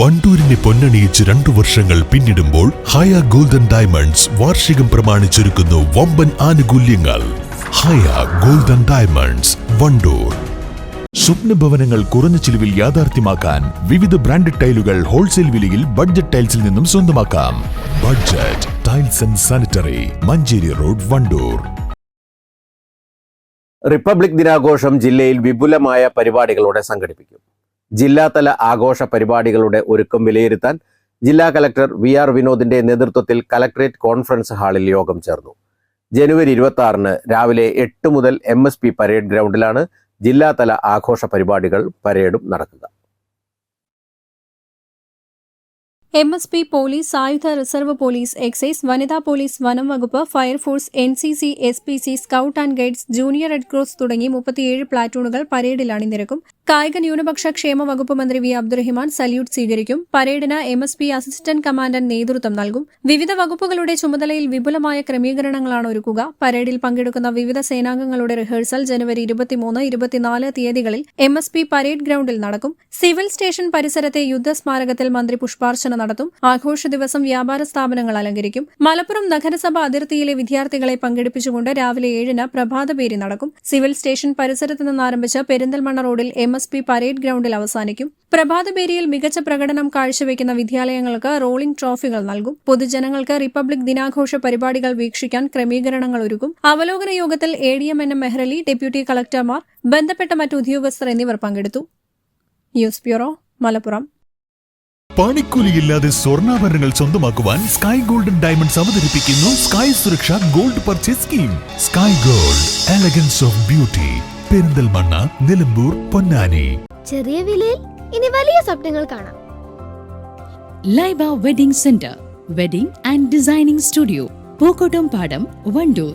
വണ്ടൂരിനെ പൊന്നണിയിച്ച് രണ്ടു വർഷങ്ങൾ പിന്നിടുമ്പോൾ ഹയ ഗോൾഡൻ ഡയമണ്ട്സ് വാർഷികം പ്രമാണിച്ചൊരുക്കുന്നു വമ്പൻ ആനുകൂല്യങ്ങൾ. Haya golden diamonds Wandoor. സ്വപ്ന ഭവനങ്ങൾ കുറഞ്ഞ ചിലവിൽ യാഥാർത്ഥ്യമാക്കാൻ വിവിധ ബ്രാൻഡഡ് ടൈലുകൾ ഹോൾസെയിൽ വിലയിൽ ബഡ്ജറ്റ് ടൈൽസിൽ നിന്നും സ്വന്തമാക്കാം. Budget tiles and sanitary Manjeri road Wandoor. Republic ദിനാഘോഷം ജില്ലയിൽ വിപുലമായ പരിപാടികളോടെ സംഘടിപ്പിക്കും. ജില്ലാതല ആഘോഷ പരിപാടികളുടെ ഒരുക്കം വിലയിരുത്താൻ ജില്ലാ കലക്ടർ വി ആർ വിനോദിന്റെ നേതൃത്വത്തിൽ കലക്ടറേറ്റ് കോൺഫറൻസ് ഹാളിൽ യോഗം ചേർന്നു. ജനുവരി ഇരുപത്തി ആറിന് രാവിലെ എട്ട് മുതൽ എം എസ് പി പരേഡ് ഗ്രൗണ്ടിലാണ് ജില്ലാതല ആഘോഷ പരിപാടികൾ പരേഡും നടക്കുക. എം എസ് പി പോലീസ് സായുധ റിസർവ് പോലീസ് എക്സൈസ് വനിതാ പോലീസ് വനം വകുപ്പ് fire force N C C S P C scout and guides junior red cross തുടങ്ങി മുപ്പത്തിയേഴ് പ്ലാറ്റൂണുകൾ പരേഡിൽ അണിനിരക്കും കായിക ന്യൂനപക്ഷ ക്ഷേമ വകുപ്പ് മന്ത്രി വി. അബ്ദുറഹിമാൻ സല്യൂട്ട് സ്വീകരിക്കും. പരേഡിന് M S P assistant commandant നേതൃത്വം നൽകും. വിവിധ വകുപ്പുകളുടെ ചുമതലയിൽ വിപുലമായ ക്രമീകരണങ്ങളാണ് ഒരുക്കുക. പരേഡിൽ പങ്കെടുക്കുന്ന വിവിധ സേനാംഗങ്ങളുടെ റിഹേഴ്സൽ ജനുവരി ഇരുപത്തിമൂന്ന് ഇരുപത്തിനാല് തീയതികളിൽ എം എസ് പി പരേഡ് ഗ്രൌണ്ടിൽ നടക്കും. സിവിൽ സ്റ്റേഷൻ പരിസരത്തെ യുദ്ധസ്മാരകത്തിൽ മന്ത്രി പുഷ്പാർച്ചന നടത്തും. ആഘോഷ ദിവസം വ്യാപാര സ്ഥാപനങ്ങൾ അലങ്കരിക്കും. മലപ്പുറം നഗരസഭ അതിർത്തിയിലെ വിദ്യാർത്ഥികളെ പങ്കെടുപ്പിച്ചുകൊണ്ട് രാവിലെ ഏഴിന് പ്രഭാതപേരി നടക്കും. സിവിൽ സ്റ്റേഷൻ പരിസരത്ത് നിന്നാരംഭിച്ച് പെരിന്തൽമണ്ണ റോഡിൽ എം എസ് പി പരേഡ് ഗ്രൌണ്ടിൽ അവസാനിക്കും. പ്രഭാതപേരിയിൽ മികച്ച പ്രകടനം കാഴ്ചവെക്കുന്ന വിദ്യാലയങ്ങൾക്ക് റോളിംഗ് ട്രോഫികൾ നൽകും. പൊതുജനങ്ങൾക്ക് റിപ്പബ്ലിക് ദിനാഘോഷ പരിപാടികൾ വീക്ഷിക്കാൻ ക്രമീകരണങ്ങൾ ഒരുക്കും. അവലോകന യോഗത്തിൽ A D M N M Mehrali deputy കളക്ടർമാർ ബന്ധപ്പെട്ട മറ്റ് ഉദ്യോഗസ്ഥർ എന്നിവർ പങ്കെടുത്തു. News bureau Malappuram. പണിക്കൂലിയില്ലാതെ സ്വർണാഭരണങ്ങൾ സ്വന്തമാക്കുവാൻ സ്കൈ ഗോൾഡൻ ഡയമണ്ട്സ് അവതരിപ്പിക്കുന്നു sky Suraksha gold purchase scheme sky gold elegance of beauty Perinthalmanna Nilambur Ponnani. ചെറിയ വിലയിൽ ഇനി വലിയ സ്വപ്നങ്ങൾ കാണാം. Laiba wedding centre wedding and designing studio Pookkottumpadam Wandoor